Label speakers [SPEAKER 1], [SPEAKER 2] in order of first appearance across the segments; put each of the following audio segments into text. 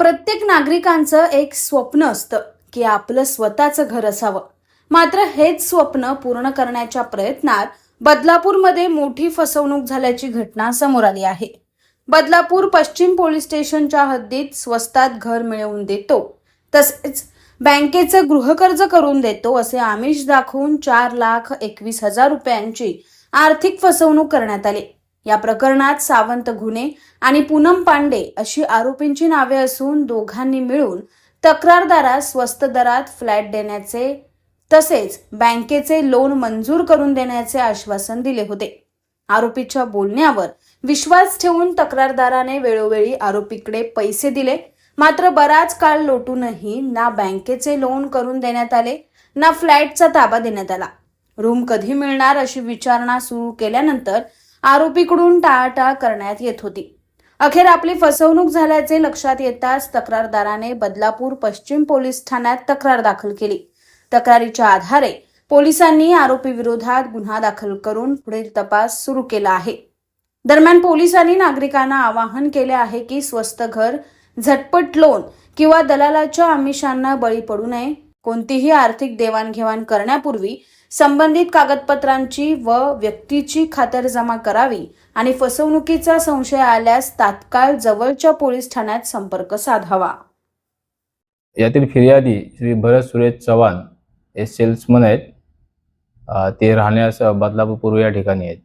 [SPEAKER 1] प्रत्येक नागरिकांचं एक स्वप्न असतं की आपलं स्वतःचं घर असावं. मात्र हेच स्वप्न पूर्ण करण्याच्या प्रयत्नात बदलापूरमध्ये मोठी फसवणूक झाल्याची घटना समोर आली आहे. बदलापूर पश्चिम पोलीस स्टेशनच्या हद्दीत स्वस्तात घर मिळवून देतो तसेच बँकेचं गृहकर्ज करून देतो असे आमिष दाखवून चार लाख एकवीस हजार रुपयांची आर्थिक फसवणूक करण्यात आली. या प्रकरणात सावंत घुने आणि पूनम पांडे अशी आरोपींची नावे असून दोघांनी मिळून तक्रारदारास स्वस्त दरात फ्लॅट देण्याचे तसेच बँकेचे लोन मंजूर करून देण्याचे आश्वासन दिले होते. आरोपीच्या बोलण्यावर विश्वास ठेवून तक्रारदाराने वेळोवेळी आरोपीकडे पैसे दिले. मात्र बराच काळ लोटूनही ना बँकेचे लोन करून देण्यात आले ना फ्लॅटचा ताबा देण्यात आला. रूम कधी मिळणार अशी विचारणा सुरू केल्यानंतर आरोपीकडून टाळाटाळ करण्यात येत होती. अखेर आपली फसवणूक झाल्याचे लक्षात येताच तक्रारदाराने बदलापूर पश्चिम पोलीस ठाण्यात तक्रार दाखल केली. तक्रारीच्या आधारे पोलिसांनी आरोपी विरोधात गुन्हा दाखल करून पुढील तपास सुरू केला आहे. दरम्यान पोलिसांनी नागरिकांना आवाहन केले आहे की स्वस्त घर झटपट लोन किंवा दलालाच्या आमिषांना बळी पडू नये. कोणतीही आर्थिक देवाणघेवाण करण्यापूर्वी संबंधित कागदपत्रांची व व्यक्तीची खातरजमा करावी आणि फसवणुकीचा संशय आल्यास तात्काळ जवळच्या पोलीस ठाण्यात संपर्क साधावा.
[SPEAKER 2] यातील फिर्यादी श्री भरत सुरेश चव्हाण हे सेल्समन आहेत. ते राहण्यास बदलापूर पूर्व या ठिकाणी आहेत.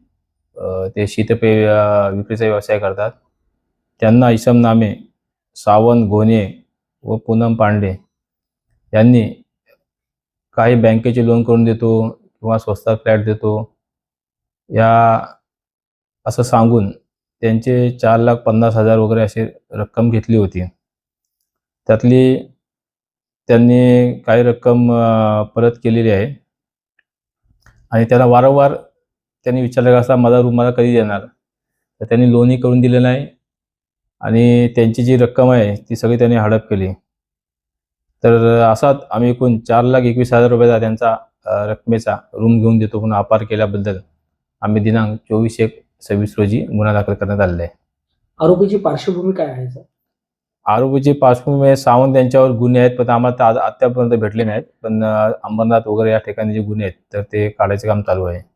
[SPEAKER 2] ते शीतपेय विक्रीचा व्यवसाय करतात. त्यांना इसमनामे सावन सावंत घोणे व पूनम पांडे यांनी काही बँकेचे लोन करून देतो किंवा स्वस्तात फ्लॅट देतो. या असं सांगून त्यांचे चार लाख पन्नास हजार वगैरे अशी रक्कम घेतली होती. त्यातली त्यांनी काही रक्कम परत केलेली आहे. आणि त्याला वारंवार त्यांनी विचारलं असा माझा रूम मला कधी देणार? तर त्यांनी लोनही करून दिलं नाही आणि त्यांची जी रक्कम आहे ती सगळी त्यांनी हडप केली. तर असाच आम्ही एकूण चार लाख एकवीस हजार रुपयाचा त्यांचा रकमेचा रूम घेऊन देतो म्हणून अपार केल्याबद्दल. आम्ही दिनांक चोवीस एक सव्वीस रोजी गुन्हा दाखल करण्यात आलेला आहे.
[SPEAKER 3] आरोपीची पार्श्वभूमी काय आहे सर?
[SPEAKER 2] आरोपीची पार्श्वभूमी सावंत यांच्यावर गुन्हे आहेत पण आम्हाला आता- आतापर्यंत भेटले नाहीत. पण अंबरनाथ वगैरे या ठिकाणी जे गुन्हे आहेत तर ते काढायचे काम चालू आहे.